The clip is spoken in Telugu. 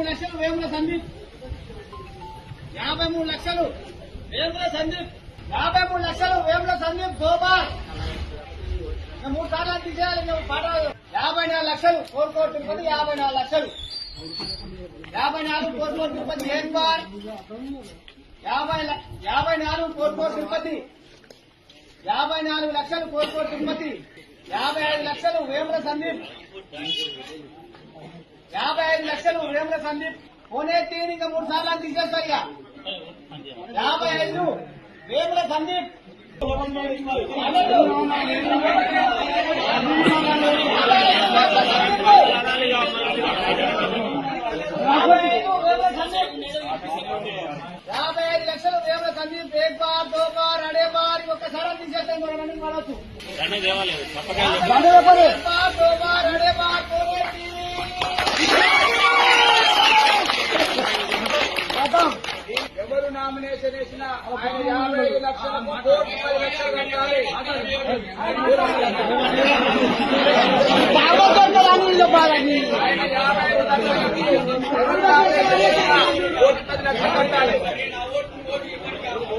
మూడు లక్షలు వేముల సందీప్. యాభై మూడు లక్షలు వేముల సందీప్. యాభై మూడు లక్షలు వేముల సందీప్ గోపాల్. మూడు సార్లు తీసేయాలి మేము పాట యాభై నాలుగు లక్షలు కోరుకోవడం తిరుపతి యాభై నాలుగు లక్షలు. యాభై నాలుగు కోరుకోవడం తిరుపతి ఏర్పాల్ యాభై యాభై నాలుగు కోరుకోవడం తిరుపతి. యాభై నాలుగు లక్షలు కోరుకోవడం తిరుపతి. యాభై ఐదు లక్షలు వేముల సందీప్. యాభై ఐదు లక్షలు వేముల సందీప్. పోనే తీని ఇంకా మూడు సార్లు అని తీసేస్తా ఇక యాభై ఐదు వేముల సందీప్. యాభై ఐదు లక్షలు వేముల సందీప్. ఏక్ బార్ దో బార్ అడే బార్ ఒక్కసారి తీసేస్తాం. మనం అన్ని మనొచ్చు ఎవరు నామినేషన్ వేసినా ఆయన యాభై ఐదు పది లక్షలు కట్టాలి. ఆయన యాభై ఐదు కోటి పది లక్షలు కట్టాలి.